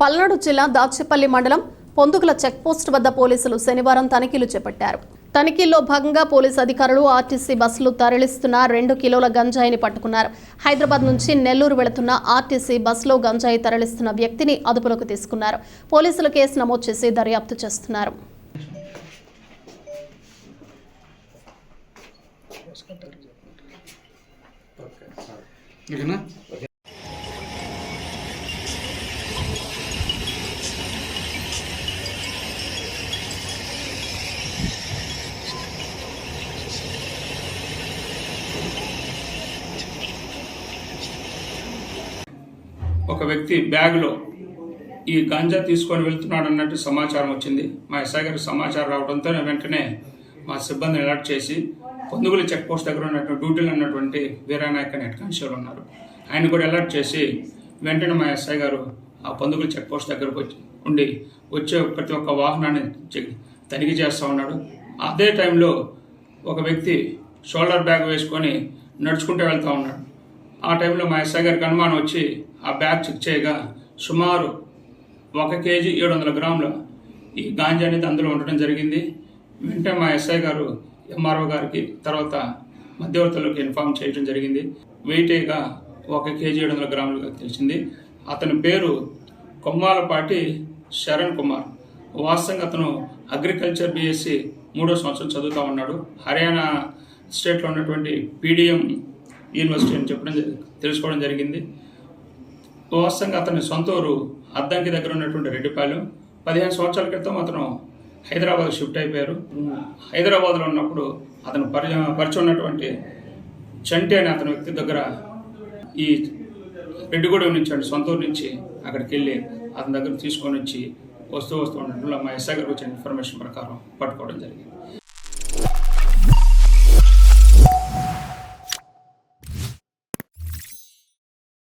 పల్నాడు జిల్లా దాచేపల్లి మండలం పొందుకుల చెక్పోస్ట్ వద్ద పోలీసులు శనివారం తనిఖీలు చేపట్టారు. తనిఖీల్లో భాగంగా పోలీసు అధికారులు ఆర్టీసీ బస్సులు తరలిస్తున్న రెండు కిలోల గంజాయిని పట్టుకున్నారు. హైదరాబాద్ నుంచి నెల్లూరు వెళుతున్న ఆర్టీసీ బస్సులో గంజాయి తరలిస్తున్న వ్యక్తిని అదుపులోకి తీసుకున్నారు. పోలీసులు కేసు నమోదు చేసి దర్యాప్తు చేస్తున్నారు. ఓకేనా ఒక వ్యక్తి బ్యాగ్లో ఈ గంజా తీసుకొని వెళ్తున్నాడు అన్నట్టు సమాచారం వచ్చింది. మా ఎస్ఐ గారికి సమాచారం రావడంతో వెంటనే మా సిబ్బందిని అలర్ట్ చేసి పొందుగుల చెక్ పోస్ట్ దగ్గర ఉన్నటువంటి డ్యూటీలు ఉన్నటువంటి వీరానాయక్ అనే హెడ్ కానిస్టేబుల్ ఉన్నారు. ఆయన కూడా అలర్ట్ చేసి వెంటనే మా ఎస్ఐ గారు ఆ పొందుగుల చెక్ పోస్ట్ దగ్గరకు వచ్చి ఉండి వచ్చే ప్రతి ఒక్క వాహనాన్ని తనిఖీ చేస్తూ ఉన్నాడు. అదే టైంలో ఒక వ్యక్తి షోల్డర్ బ్యాగ్ వేసుకొని నడుచుకుంటూ వెళ్తూ ఉన్నాడు. ఆ టైంలో మా ఎస్ఐ గారికి అనుమానం వచ్చి ఆ బ్యాగ్ చెక్ చేయగా సుమారు ఒక కేజీ ఏడు వందల గ్రాముల ఈ గాంజా అనేది అందులో ఉండడం జరిగింది. వెంటనే మా ఎస్ఐ గారు ఎంఆర్ఓ గారికి తర్వాత మధ్యవర్తులకు ఇన్ఫామ్ చేయడం జరిగింది. వెయిటేగా ఒక కేజీ ఏడు వందల గ్రాములుగా తెలిసింది. అతని పేరు కొమ్మాలపాటి శరణ్ కుమార్. వాస్తవంగా అతను అగ్రికల్చర్ బీఎస్సీ మూడో సంవత్సరం చదువుతూ ఉన్నాడు. హర్యానా స్టేట్లో ఉన్నటువంటి పీడిఎం యూనివర్సిటీ అని చెప్పడం తెలుసుకోవడం జరిగింది. వాస్తవంగా అతని సొంత ఊరు అద్దంకి దగ్గర ఉన్నటువంటి రెడ్డిపాలెం. పదిహేను సంవత్సరాల క్రితం అతను హైదరాబాద్ షిఫ్ట్ అయిపోయారు. హైదరాబాద్లో ఉన్నప్పుడు అతను పరి పరిచయం ఉన్నటువంటి చంటి అనే అతని వ్యక్తి దగ్గర ఈ రెడ్డిగూడెం నుంచి అంటే సొంత ఊరు నుంచి అక్కడికి వెళ్ళి అతని దగ్గర తీసుకొని వచ్చి వస్తూ వస్తూ ఉండడంలో మా ఎస్ఐ గారికి వచ్చిన ఇన్ఫర్మేషన్ ప్రకారం పట్టుకోవడం జరిగింది.